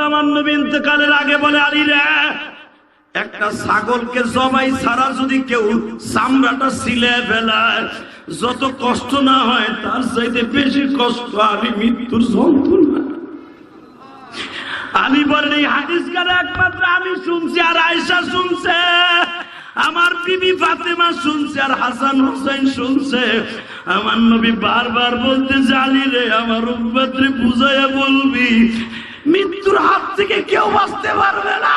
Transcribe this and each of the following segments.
জামান নবী ইন্তেকালের আগে বলে, আলী রে, একটা ছাগলকে জবাই ছাড়া যদি কেউ চামড়াটা সিলে ফেলায়, যত কষ্ট না হয়, তার চাইতে বেশি কষ্ট আমি মৃত্যুর যন্ত্রণা। আমি বলেন, এই হাদিস একমাত্র আমি শুনছি আর আয়সা শুনছে, আমার বিবি ফাতেমা শুনছে আর হাসান হোসেন শুনছে। আমার নবী বারবার বলতে জানি রে, আমার উম্মতরে বুঝাইয়া বলবি মৃত্যুর হাত থেকে কেউ বাঁচতে পারবে না।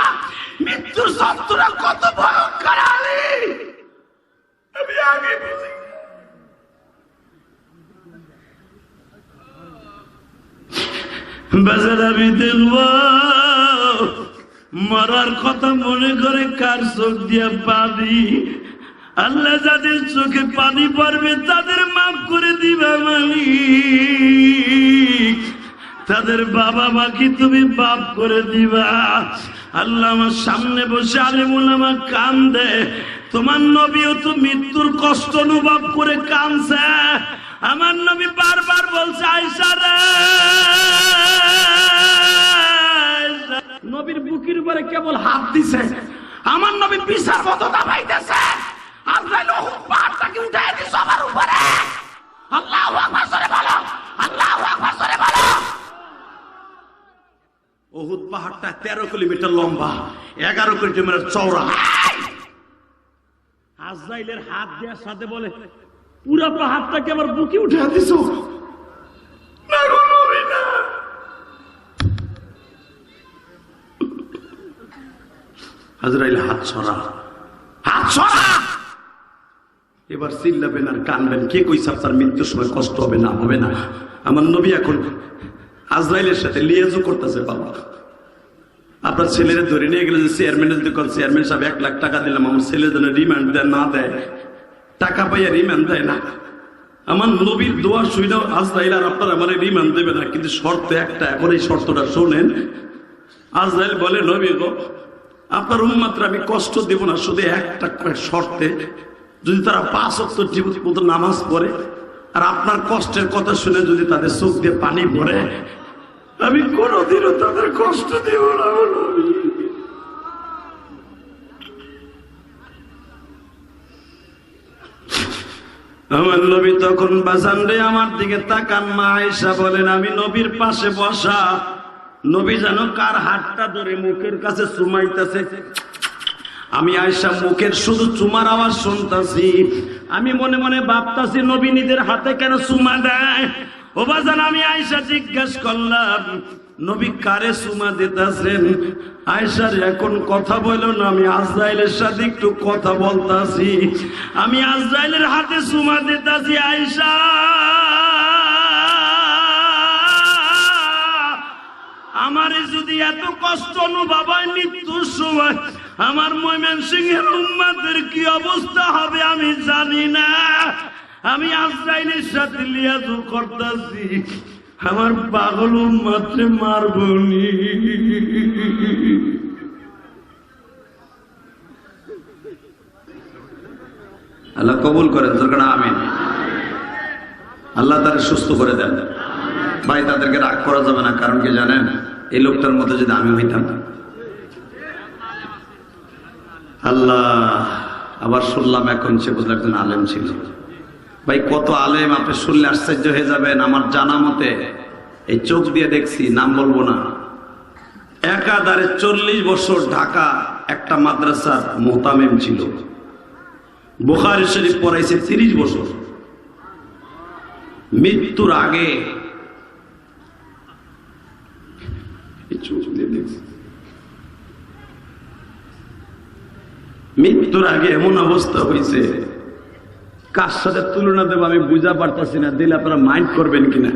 মৃত্যুর শত্রুরা কত ভয়ঙ্কর আমি আগে আমি দেখব, মরার কথা মনে করে কার চোখ দিয়ে পানি? আল্লাহ যাদের চোখে পানি পড়বে, তাদের মাফ করে দিবা মালিক। তাদের বাবা মাকে তুমি বাপ করে দিবা। আল্লাহ আমার সামনে বসে আলিমুল আমার কান দে তোমার নবীও তো মৃত্যুর কষ্ট অনুভব করে কানছে আমার নবী বারবার বলছে আয়সা রে! নবীর বুকির উপরে কেবল হাত দিছে। আমার নবী বিশার মতো দাবাইতেছে আজরাইল ওহুদ পাহাড়টাকে উঠাই দিছে আমার উপরে। আল্লাহু আকবার জোরে বলো আল্লাহু আকবার জোরে বলো ওহুদ পাহাড়টা তেরো কিলোমিটার লম্বা এগারো কিলোমিটার চওড়া। আজরাইলের হাত দেওয়ার সাথে বলে পুরা পাহাড়টাকে আমার বুকে উঠে না হাজরাইল হাত ছড়া হাত ছড়া এবার চিল্লাবেন আর কানবেন। কে কইছে আপনার মৃত্যুর সময় কষ্ট হবে না হবে না? আমার নবী এখন আজরাইলের সাথে লিয়াজও করতেছে বাবা। আপনার ছেলেরা ধরে নিয়ে গেলে যে চেয়ারম্যানের দোকান চেয়ারম্যান সাহেব এক লাখ টাকা দিলাম, আমার ছেলে যেন রিমান্ড দেয়, না দেয়। টাকা পাইয়া রিমান্ড দেয় না। আমার নবীর দোয়া শুইলেও আজরাইল আর আপনার আমার রিমান্ড দেবে না, কিন্তু শর্ত একটা, এখন এই শর্তটা শোনেন। আজরাইল বলে, নবী গো, আপনার উন্মাত্র আমি কষ্ট দেব না, শুধু একটা শর্তে, যদি তারা পাঁচ অক্ট জীবন মতো নামাজ পড়ে, আর আপনার কষ্টের কথা শুনে যদি তাদের চোখ দিয়ে পানি পড়ে আমি কোনোদিনও তাদের কষ্ট দেব না নবী। আমার নবী তখন বাজান রে আমার দিকে তাকান, মা আয়েশা বলেন, আমি নবীর পাশে বসা, নবী যেন কার হাতটা ধরে মুখের কাছে চুমাইতেছে আমি আয়সা মুখের শুধু চুমার আওয়াজ শুনতাছি। আমি মনে মনে ভাবতাছি, নবী নিজের হাতে কেন চুমা দেয়? ও বাজান, আমি আয়সা জিজ্ঞেস করলাম, নবী কারে চুমা দিতেছেন? আয়সার এখন কথা বলল না, আমি আজরাইলের সাথে একটু কথা বলতাছি। আমি আজরাইলের হাতে সুমা দিতাছি আয়সা আমারে যদি এত কষ্ট হয় মৃত্যুর সময়, আমার ময়মেন সিংহের উম্মাদের কি অবস্থা হবে আমি জানি না। আমি আজরাইলের সাথে লিয়াজু করতেছি। আমার পাগল উম্মাত্রে মারবনি আল্লাহ কবুল করেন দরকার আমিন। আল্লাহ তারা সুস্থ করে দেন। ভাই, তাদেরকে রাগ করা যাবে না, কারণ কি জানেন, এই লোকটার মতো যদি আমি হইতাম। আল্লাহ, আবার শুনলাম এখন সে বুঝলো একজন আলেম ছিল। ভাই, কত আলেম, আপনি শুনলে আশ্চর্য হয়ে যাবেন। আমার জানা মতে, এই চোখ দিয়ে দেখছি, নাম বলব না। একাধারে চল্লিশ বছর ঢাকা একটা মাদ্রাসার মোহতামেম ছিল। বোখারি শরীফ পড়াইছে তিরিশ বছর। মৃত্যুর আগে মৃত্যুর আগে এমন অবস্থা হয়েছে কার সাথে তুলনা দেবো আমি বুঝা পারতাছি না। দিলে আপনারা মাইন্ড করবেন কিনা?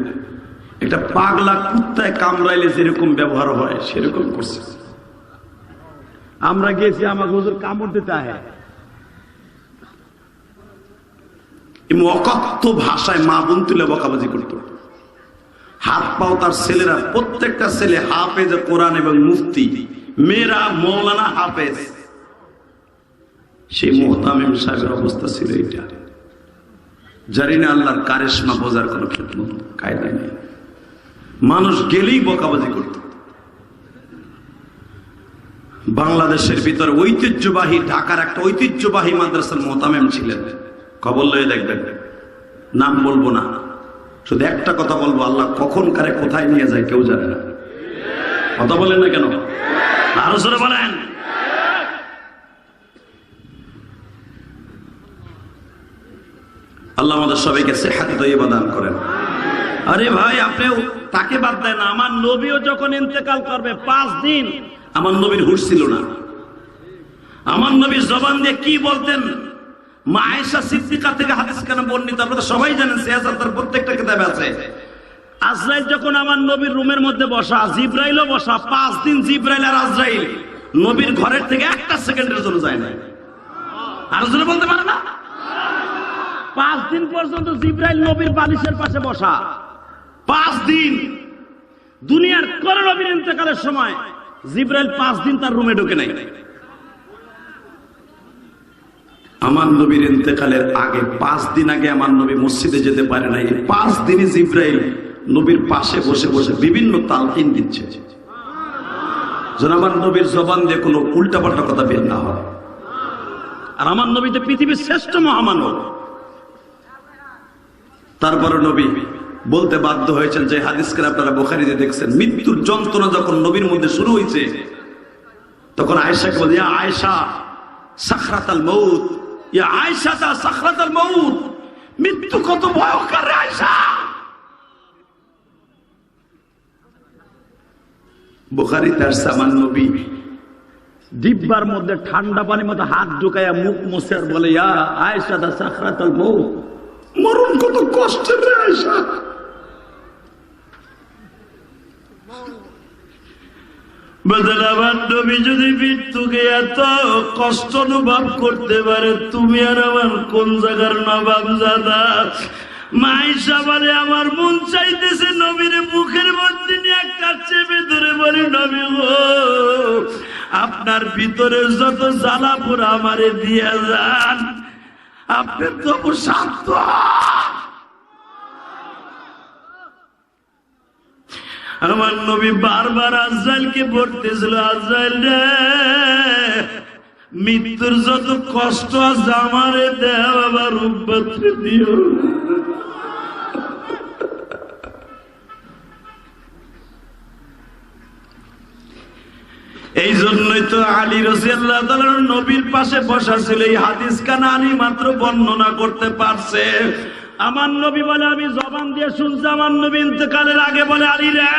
একটা পাগলা কুত্তায় কামড়াইলে যেরকম ব্যবহার হয়, সেরকম করছে। আমরা গেছি, আমাকে হুজুর কামড় দিতে আহে। অকথ্য ভাষায় মা বোন তুলে বকাবাজি করত। হাত পাও তার ছেলেরা, প্রত্যেকটা ছেলে হাফেজ, কোরআন এবং মুফতি। মেয়েরা মৌলানা হাফেজ। সেই মোহতামিম সাহেবের অবস্থা ছিল এটা জানি না আল্লাহর কারেশমা বোঝার কোনো ক্ষেত্র কায়দা নেই। মানুষ গেলেই বকাবাজি করত। বাংলাদেশের ভিতরে ঐতিহ্যবাহী, ঢাকার একটা ঐতিহ্যবাহী মাদ্রাসার মোতামেম ছিলেন। খবর লয়ে দেখবেন। নাম বলব না। শুধু একটা কথা বলব, আল্লাহ কখন কারে কোথায় নিয়ে যায় কেউ জানে না। কথা বলেন না কেন? আরও বলেন। আল্লাহ আমাদের সবাইকে সেহাত তৈবা দান করেন। আরে ভাই, আপনিও তাকে বাদ দেন। আমার নবীও যখন ইন্তেকাল করবে পাঁচ দিন, আমার নবীর হুশ ছিল না। আমার নবীর জবান দিয়ে কি বলতেন? মা আয়েশা সিদ্দিকা থেকে হাদিস কেন বর্ণিত? আপনারা সবাই জানেন সিয়াসাত তার প্রত্যেকটা কিতাবে আছে। আজরাইল যখন আমার নবীর রুমের মধ্যে বসা, জিব্রাইলও বসা, পাঁচ দিন জিব্রাইল আর আজরাইল, নবীর ঘরের থেকে একটা সেকেন্ডের জন্য যায় না আর জন্য বলতে পারে না? পাঁচ দিন পর্যন্ত জিব্রাইল নবীর বালিশের পাশে বসা। পাঁচ দিন। দুনিয়ার কোন নবীর ইন্তেকালের সময় জিব্রাইল পাঁচ দিন তার রুমে ঢুকে নাই। আমার নবীর ইন্তেকালের আগে পাঁচ দিন আগে আমার নবী মসজিদে যেতে পারে নাই। পাঁচ দিনই জিব্রাইল নবীর পাশে বসে বসে বিভিন্ন তালকিন দিচ্ছে। যেন আমার নবীর জবান দিয়ে কোনো উল্টাপাল্টা কথা বের না হয়। আর আমার নবীতে পৃথিবীর শ্রেষ্ঠ মহামানব তারপরে নবী বলতে বাধ্য হয়েছেন যে হাদিসকে আপনারা বোখারিতে দেখছেন। মৃত্যুর যন্ত্রণা যখন নবীর মধ্যে শুরু হয়েছে, তখন আয়েশাকে বলে আয়েশা, সাখরাতাল মৌত ইয়া আয়েশা তা সাখরাতাল মৌত মৃত্যু কত ভয়ঙ্কর রে আয়েশা! বুখারি তার সামান নবী ডিব্বার মধ্যে ঠান্ডা পানির মধ্যে হাত ঢুকাইয়া মুখ মুছে আর বলে, ইয়া আয়েশা তা সাখরাতাল মৌত মরণ কত নবী যদি মৃত্যুকে এত কষ্ট অনুভব করতে পারে, তুমি আর আমার কোন জায়গার নবাব বলে, আমার মন চাইতেছে নবীর মুখের মধ্যে একটা চেপে ধরে বলে, নবী আপনার ভিতরে যত জ্বালা পোড়া আমারে দিয়া যান। আপনি তবু শান্ত আমার নবী বারবার আজরাইলকে বলতেছিল, আজরাইল রে, মৃত্যুর যত কষ্ট আছে আমারে বাবা রূপ উপাত্রে দিও। আলী রসিয়াল্লাহ নবীর পাশে বসা ছিল, এই হাদিস কানা আলী মাত্র বর্ণনা করতে পারছে। আমার নবী বলে, আমি জবান দিয়ে শুনছি, আমার নবী ইন্তকালের আগে বলে, আলী রে,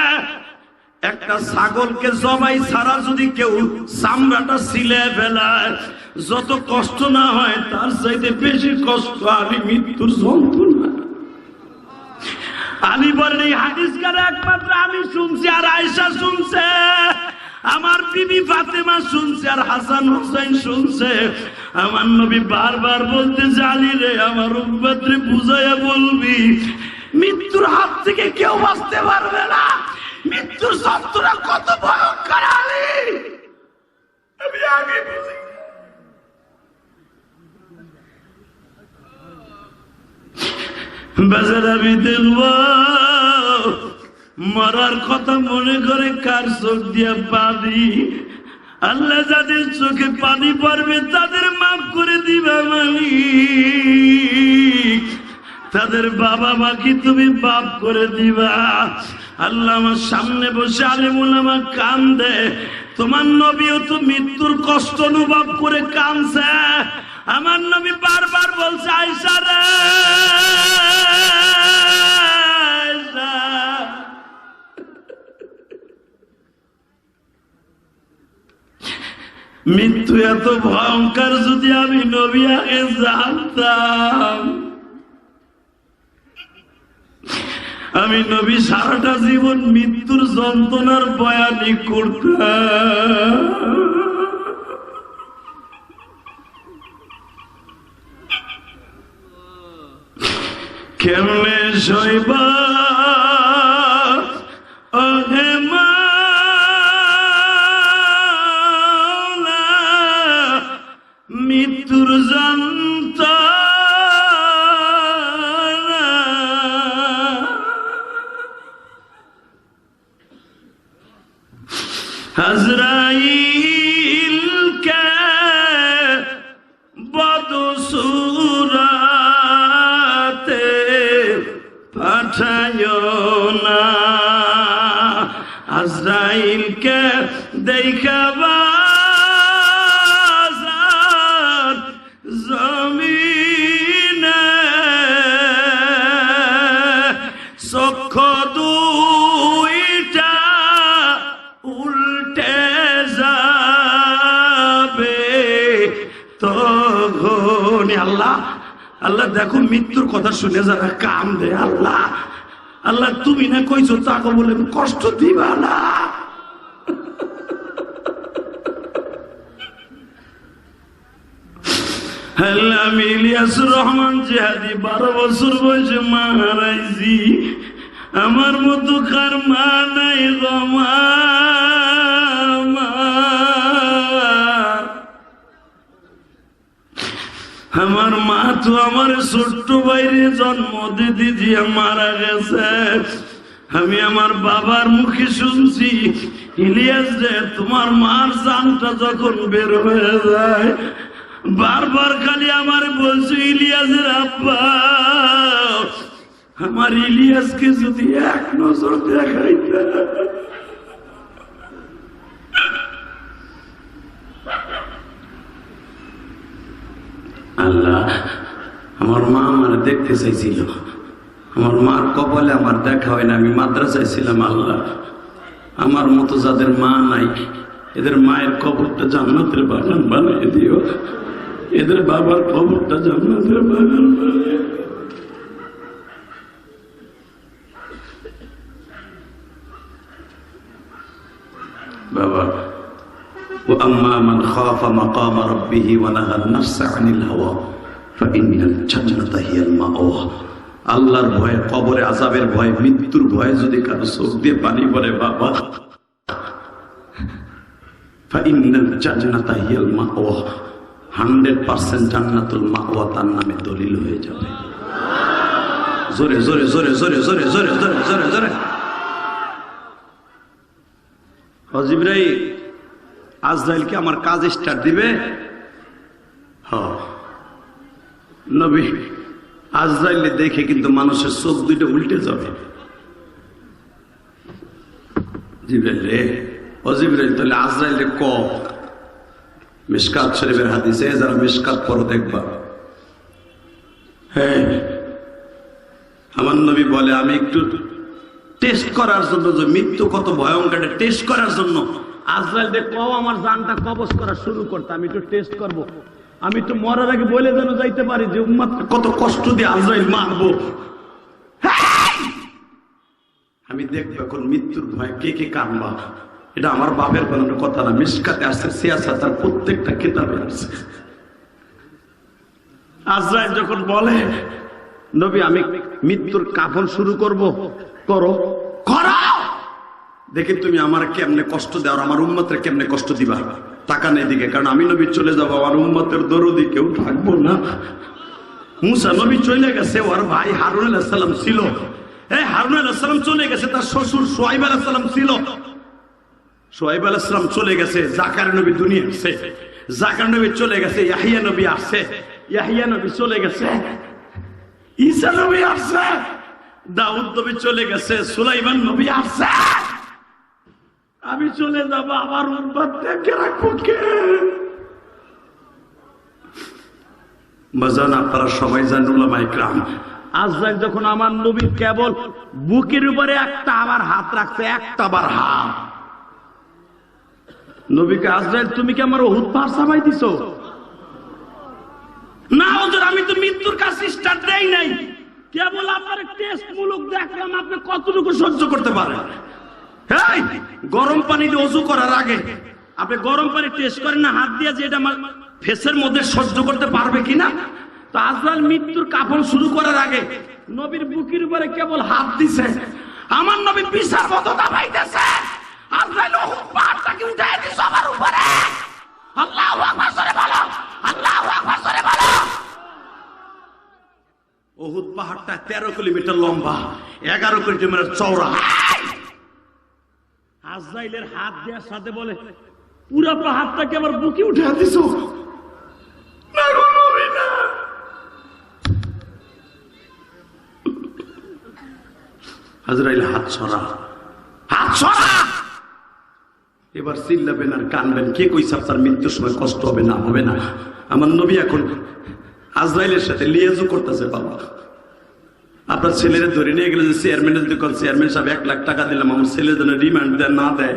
একটা ছাগলকে জবাই ছাড়া যদি কেউ চামড়াটা ফেলায়, যত কষ্ট না হয়, তার চাইতে বেশি কষ্ট আমি মৃত্যুর যন্ত্রণা। আমি বলেন, এই হাদিস একমাত্র আমি শুনছি আর আয়সা শুনছে। আমার বিবি ফাতেমা শুনছে আর হাসান হোসেন শুনছে। আমার নবী বারবার বলতে, জানি রে, আমার উম্মতরে বুঝাইয়া বলবি, মৃত্যুর হাত থেকে কেউ বাঁচতে পারবে না। মৃত্যুর যন্ত্রণা কত ভয়ঙ্কর আলী। আমি আগে বুঝি। বাজার আমি দেখব মরার কথা মনে করে কার চোখ দিয়ে পানি? আল্লাহ যাদের চোখে পানি পড়বে, তাদের মাফ করে দিবা মালি তাদের বাবা মাকে তুমি বাপ করে দিবা? আল্লাহ আমার সামনে বসে আলিমুল আমার কান দে তোমার নবীও তো মৃত্যুর কষ্ট অনুভব করে কানছে আমার নবী বারবার বলছে, আয়সা মৃত্যু এত ভয়ঙ্কর যদি আমি নবী আগে জানতাম। আমি নবী সারাটা জীবন মৃত্যুর যন্ত্রণার বয়ানি করতাম। কেমনে শৈবা আল্লাহ আল্লাহ দেখো মৃত্যুর কথা শুনে যারা কাম দে আল্লাহ আল্লাহ তুমি না কইছো তাকে বলে কষ্ট দিবা না আমার মতো কার মা নাই গো। আমার মা তো আমার ছোট্ট বাইরে জন্ম দিদি দিয়ে মারা গেছে। আমি আমার বাবার মুখে শুনছি, ইলিয়াস রে, তোমার মার জানটা যখন বের হয়ে যায়, বারবার খালি আমার বলছে ইলিয়াসের আব্বা, আমার ইলিয়াসকে যদি এক নজর দেখাইতে। আল্লাহ, আমার মা আমার দেখতে চাইছিল। আমার মার কপালে আমার দেখা হয় না, আমি মাদ্রাসায় ছিলাম আল্লাহ। আমার মতো যাদের মা নাই, এদের মায়ের কবরটা জান্নাতের বাগান বানিয়ে দিও। এদের বাবার কবরটা জান্নাতের বাগান বানিয়ে আম্মা মান খাফা মাকাম রাব্বিহি ওয়া নাহা নাফসা আনিল হাওয়া ফা ইন্নাল জান্নাতা হিয়াল আল্লাহর ভয়ে, কবরে আজাবের ভয়ে, মৃত্যুর ভয়ে যদি কারও চোখ দিয়ে পানি পড়ে, বাবা। ফা হিয়াল তার নামে দলিল হয়ে যাবে। জোরে জোরে জোরে জোরে জোরে জোরে জোরে জোরে জোরে। আজরাইলকে আমার কাজ স্টার্ট দিবে? হ। নবী আজরাইলে দেখে কিন্তু মানুষের চোখ দুইটা উল্টে যাবে। জিব্রাইল রে অজিব্রাইল তাহলে আজরাইলে ক? মিসকাত শরীফের হাদিসে যারা মিসকাত পরে দেখবা। হ্যাঁ। আমার নবী বলে, আমি একটু টেস্ট করার জন্য যে মৃত্যু কত ভয়ঙ্কর টেস্ট করার জন্য আজরাইল আমার জানটা করা শুরু করতে। আমি একটু টেস্ট করব। আমি একটু মরার আগে বলে যেন যাইতে পারি যে উম্মাদ কত কষ্ট দিয়ে আজরাইল মারবো। আমি দেখব এখন মৃত্যুর ভয় কে কে কানবা এটা আমার বাপের বানানো কথা না। মিসকাতে আসছে সিয়াসা তার প্রত্যেকটা কিতাবে আসছে। আজরাইল যখন বলে, নবী, আমি মৃত্যুর কাফন শুরু করব, করো। করো দেখি তুমি আমার কেমনে কষ্ট দাও আর আমার উম্মতের কেমনে কষ্ট দিবা। টাকা নেই দিকে, কারণ আমি নবী চলে যাব, আমার উম্মতের দরদি কেউ থাকব না। মুসা নবী চলে গেছে, ওর ভাই হারুন আলাহিসাল্লাম ছিল। এই হারুন আলাহিসাল্লাম চলে গেছে, তার শ্বশুর সোহাইব আলাহিসাল্লাম ছিল। সোহাইব আলাহিসাল্লাম চলে গেছে, জাকার নবী দুনিয়া আসছে। জাকার নবী চলে গেছে, ইয়াহিয়া নবী আসছে। ইয়াহিয়া নবী চলে গেছে, ঈসা নবী আসছে। দাউদ নবী চলে গেছে, সুলাইমান নবী আসছে। আমি চলে যাব আমার উন্মাদ দেখে রাখব কে বাজান আপনারা সবাই জানুল মাইক্রাম আজরাইল যখন আমার নবী কেবল বুকের উপরে একটা আবার হাত রাখছে, একটা আবার হাত। নবীকে আজরাইল তুমি কি আমার ওহুদ পাহাড় সামাই দিছো? না ওদের আমি তো মৃত্যুর কাছে স্টার্ট দেই নাই। কেবল আপনার টেস্ট মূলক দেখলাম আপনি কতটুকু সহ্য করতে পারেন? গরম পানি দিয়ে অজু করার আগে। আপনি গরম পানি টেস্ট করেন না, হাত দিয়ে যে এটা আমার ফেসের মধ্যে সহ্য করতে পারবে কিনা? তো আজরাল মৃত্যুর কাফন শুরু করার আগে নবীর বুকির উপরে কেবল হাত দিছে। আমার নবী বিশার মতো দাবাইতেছে আজরাইল ওহুদ পাহাড়টাকে উঠাই দিছে আমার উপরে। আল্লাহু আকবার, জোরে বলো। আল্লাহু আকবার, জোরে বলো। ওহুদ পাহাড়টা তেরো কিলোমিটার লম্বা, এগারো কিলোমিটার চওড়া। আজরাইলের হাত দেওয়ার সাথে বলে, পুরা হাতটাকে আমার বুকে উঠে দিস হাত ছড়া হাত ছড়া এবার কে সময় কষ্ট হবে না হবে না? আমার নবী এখন আজরাইলের সাথে লিয়াজু করতেছে, বাবা। আপনার ছেলেরা ধরে নিয়ে গেলে যে চেয়ারম্যানের দোকান চেয়ারম্যান সাহেব এক লাখ টাকা দিলাম, আমার ছেলে যেন রিমান্ড দেয়, না দেয়।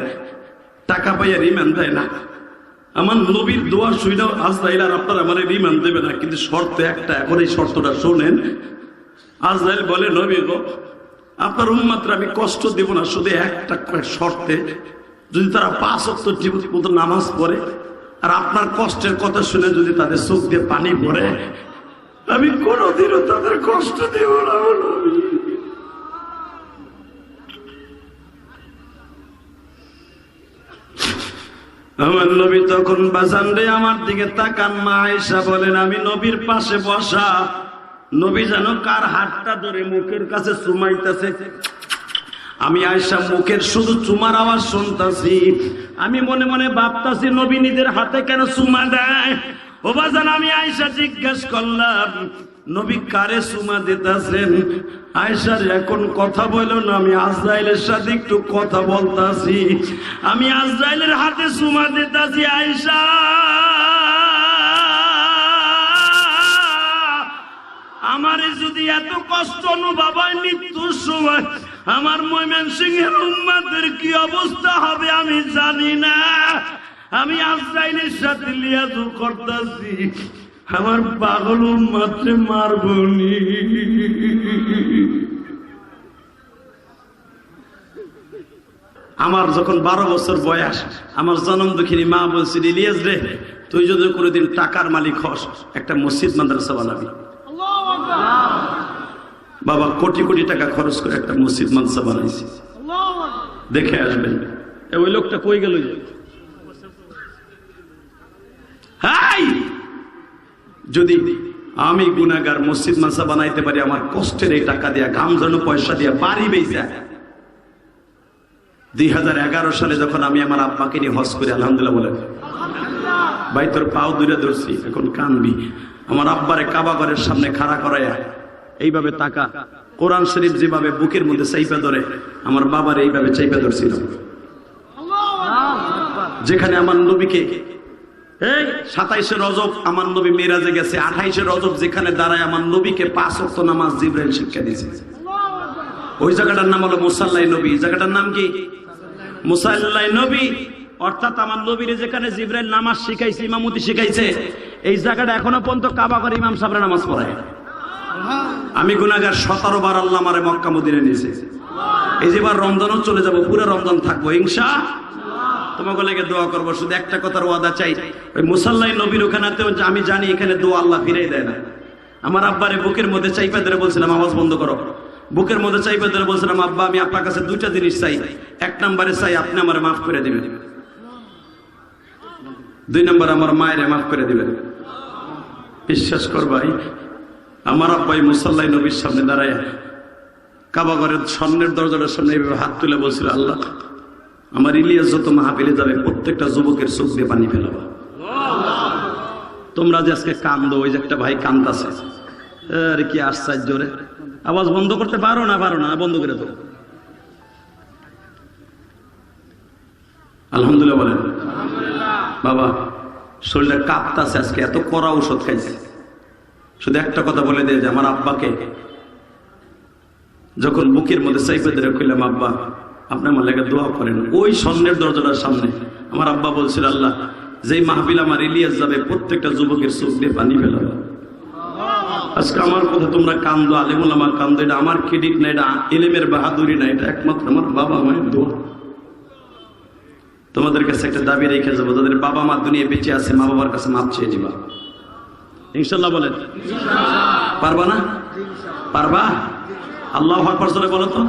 টাকা পাইয়া রিমান্ড দেয় না। আমার নবীর দোয়া শুইলেও আজরাইল আর আপনার আমার রিমান্ড দেবে না, কিন্তু শর্ত একটা, এখন এই শর্তটা শোনেন। আজরাইল বলে, নবী গো, আপনার উন্মাত্র আমি কষ্ট দেব না, শুধু একটা শর্তে, যদি তারা পাঁচ জীবন মতো নামাজ পড়ে, আর আপনার কষ্টের কথা শুনে যদি তাদের চোখ দিয়ে পানি পড়ে আমি কোনোদিনও তাদের কষ্ট দেব না আমার নবী তখন বাজান রে আমার দিকে তাকান, মা আয়েশা বলেন, আমি নবীর পাশে বসা, নবী যেন কার হাতটা ধরে মুখের কাছে চুমাইতেছে আমি আয়সা মুখের শুধু চুমার আওয়াজ শুনতাছি। আমি মনে মনে ভাবতাছি, নবী নিজের হাতে কেন চুমা দেয়? ও বাজান আমি আয়সা জিজ্ঞেস করলাম, নবী কারে চুমা দিতেছেন? আয়সার এখন কথা বলল না, আমি আজরাইলের সাথে একটু কথা বলতাছি। আমি আজরাইলের হাতে সুমা দিতাছি আয়সা আমারে যদি এত কষ্ট অনুভব হয় মৃত্যুর সময়, আমার ময়মন সিংহের উম্মাদের কি অবস্থা হবে আমি জানি না। আমি আজরাইলের সাথে লিয়া লিয়াজু করতেছি। আমার পাগল উম্মাত্রে মারবনি। আমার যখন বারো বছর বয়স আমার জনম দুঃখিনী মা বলছিল ইলিয়াস রে তুই যদি কোনোদিন টাকার মালিক হস একটা মসজিদ মাদ্রাসা বানাবি। বাবা কোটি কোটি টাকা খরচ করে একটা মসজিদ মানসা বানাইছি। দেখে আসবেন। ওই লোকটা কই গেল যে? হাই! যদি আমি গুনাগার মসজিদ মানসা বানাইতে পারি আমার কষ্টের এই টাকা দিয়া ঘাম যেন পয়সা দিয়া বাড়ি বেজা দুই হাজার এগারো সালে যখন আমি আমার আব্বাকে নিয়ে হজ করি আলহামদুলিল্লাহ বলে ভাই তোর পাও দূরে ধরছি এখন কানবি। আমার আব্বারে কাবা ঘরের সামনে খাড়া করাইয়া এইভাবে তাকা কোরআন শরীফ যেভাবে বুকের মধ্যে চাইপা ধরে আমার বাবার এইভাবে চাইপা ধরছিল। যেখানে আমার নবীকে এই সাতাইশে রজব আমার নবী মেরাজে গেছে। আঠাইশে রজব যেখানে দাঁড়ায় আমার নবীকে পাঁচ অক্ত নামাজ জিব্রাইল শিক্ষা দিয়েছে। ওই জায়গাটার নাম হলো মুসাল্লাই নবী। জায়গাটার নাম কি? মুসাল্লাই নবী। অর্থাৎ আমার নবীরে যেখানে জিব্রাইল নামাজ শিখাইছে, ইমামতি শিখাইছে, এই জায়গাটা এখনও পর্যন্ত কাবা করে ইমাম সাহেবরা নামাজ পড়ায় আমি গুনাগার সতেরো বার আল্লাহ মারে মক্কা মদিনে নিয়েছে। এই যে এবার রমজানও চলে যাব, পুরো রমজান থাকব, ইনশা তোমাকে লেগে দোয়া করব, শুধু একটা কথার ওয়াদা চাই। ওই মুসাল্লাই নবীর ওখানেতেও যে আমি জানি এখানে দোয়া আল্লাহ ফিরাই দেয় না। আমার আব্বারে বুকের মধ্যে চাইপা ধরে বলছিলাম, আওয়াজ বন্ধ করো। বুকের মধ্যে চাইপা ধরে বলছিলাম, আব্বা, আমি আপনার কাছে দুইটা জিনিস চাই। এক নম্বরে চাই আপনি আমার মাফ করে দিবেন। দুই নম্বর, আমার মায়ের মাফ করে দিবেন। বিশ্বাস কর ভাই, আমার আব্বাই মুসাল্লাই নবীর সামনে দাঁড়ায়, কাবা ঘরের স্বর্ণের দরজাটার সামনে এইভাবে হাত তুলে বলছিল, আল্লাহ আমার ইলিয়াস যত মাহাবিলে যাবে, প্রত্যেকটা যুবকের চোখ দিয়ে পানি ফেলাবা। তোমরা যে আজকে কান্দো, ওই যে একটা ভাই কান্দাছে। আরে কি আশ্চর্য রে। আওয়াজ বন্ধ করতে পারো না পারো না, বন্ধ করে দাও। আলহামদুলিল্লাহ বলেন। বাবা, শরীরটা কাঁপতাছে আজকে, এত কড়া ঔষধ খাইছে। শুধু একটা কথা বলে দিয়ে যে, আমার আব্বাকে যখন বুকের মধ্যে ধরে কইলাম আব্বা আপনি আমার দোয়া করেন। ওই স্বর্ণের দরজাটার সামনে আমার আব্বা বলছিল, আল্লাহ, যেই মাহবিল আমার ইলিয়াস যাবে, প্রত্যেকটা যুবকের চোখ দিয়ে পানি ফেলাবে আজকে আমার কথা তোমরা কান্দো, আলিমুল আমার কান্দো, এটা আমার ক্রেডিট না, এটা এলেমের বাহাদুরি না, এটা একমাত্র আমার বাবা মায়ের দোয়া। তোমাদের কাছে একটা দাবি রেখে যাব তাদের বাবা মা দুনিয়া বেঁচে আছে, মা বাবার কাছে মাপ চেয়ে দিবা ইনশাল্লাহ বলেন। পারবা না? পারবা? আল্লাহ আকবর চলে বলো তা।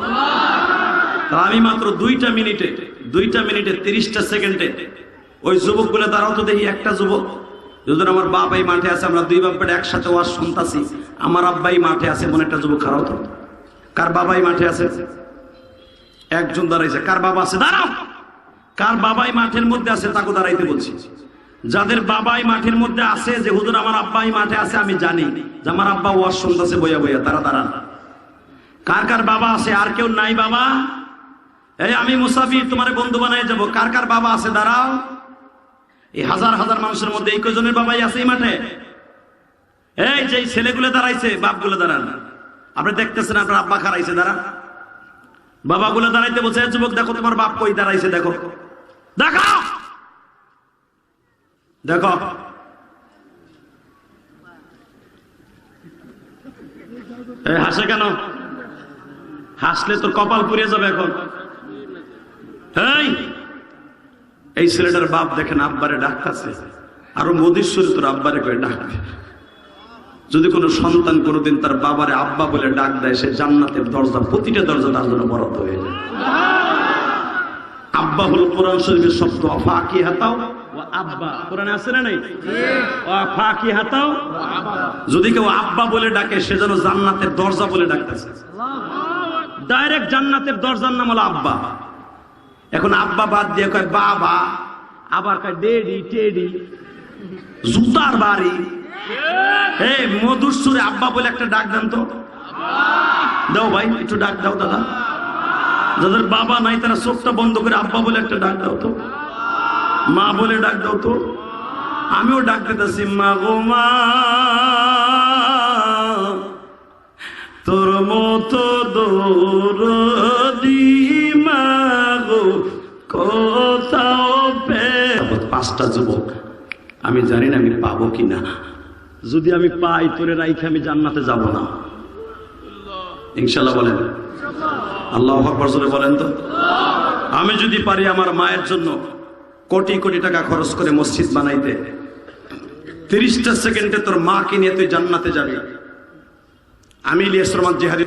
আমি মাত্র দুইটা মিনিটে দুইটা মিনিটে, তিরিশটা সেকেন্ডে ওই যুবকগুলো তারাও তো দেখি একটা যুবক। যদি আমার বাপ এই মাঠে আছে, আমরা দুই বাপ বেটা একসাথে ওয়াজ শুনতাছি। আমার আব্বাই মাঠে আছে, মনে একটা যুবক খারাপ তো কার বাবাই মাঠে আছে? একজন দাঁড়াইছে। কার বাবা আছে? দাঁড়াও! কার বাবাই মাঠের মধ্যে আছে, তাকে দাঁড়াইতে বলছি। যাদের বাবাই মাঠের মধ্যে আছে, যে হুজুর আমার আব্বাই মাঠে আছে, আমি জানি যে আমার আব্বা ওয়াজ শুনতেছে বইয়া বইয়া, তারা দাঁড়ান। কার কার বাবা আছে? আর কেউ নাই বাবা? এই আমি মুসাফির, তোমার বন্ধু বানাই যাব। কার কার বাবা আছে? দাঁড়াও। এই হাজার হাজার মানুষের মধ্যে এই কজনের বাবাই আছে এই মাঠে। এই যে ছেলেগুলো দাঁড়াইছে, বাপগুলো দাঁড়ান। আপনি দেখতেছেন, আপনার আব্বা খারাইছে দাঁড়া বাবাগুলো দাঁড়াইতে বলছে যুবক, দেখো তোমার বাপ কই দাঁড়াইছে, দেখো। দেখো! দেখো। হাসে কেন? হাসলে তোর কপাল পুড়ে যাবে এখন। এই এই ছেলেটার বাপ দেখেন আব্বারে ডাকতেছে। আরও মোদীশ্বরী তোর আব্বারে করে ডাকবে যদি কোনো সন্তান কোনোদিন তার বাবারে আব্বা বলে ডাক দেয় সে জান্নাতের দরজা প্রতিটা দরজা তার জন্য বরাদ্দ হয়ে যায়। আব্বা হলো কোরআন শরীফের শব্দ হাতাও আব্বা। কোরআনে আছে না নাই? ও ফাঁকি হাতাও যদি কেউ আব্বা বলে ডাকে সে যেন জান্নাতের দরজা বলে ডাকতেছে। ডাইরেক্ট জান্নাতের দরজার নাম হলো আব্বা। এখন আব্বা বাদ দিয়ে কয়, বাবা, আবার কয়, ডেডি, টেডি, জুতার বাড়ি। হে মধুর সুরে আব্বা বলে একটা ডাক দেন তো। দাও ভাই, একটু ডাক দাও দাদা। যাদের বাবা নাই, তারা চোখটা বন্ধ করে আব্বা বলে একটা ডাক দাও তো। মা বলে ডাক দাও তো। আমিও ডাক দিতেছি, মা গো মা, তোর মতো দৌড়ি পাঁচটা যুবক, আমি জানি না আমি পাবো কিনা। যদি আমি পাই, তোরে রাইখে আমি জান্নাতে যাব না। ইনশাল্লাহ বলেন। আল্লাহ জোরে বলেন তো। আমি যদি পারি আমার মায়ের জন্য কোটি কোটি টাকা খরচ করে মসজিদ বানাইতে, তিরিশটা সেকেন্ডে তোর মাকে নিয়ে তুই জান্নাতে যাবি। আমি ইলিয়াস রহমান জেহারি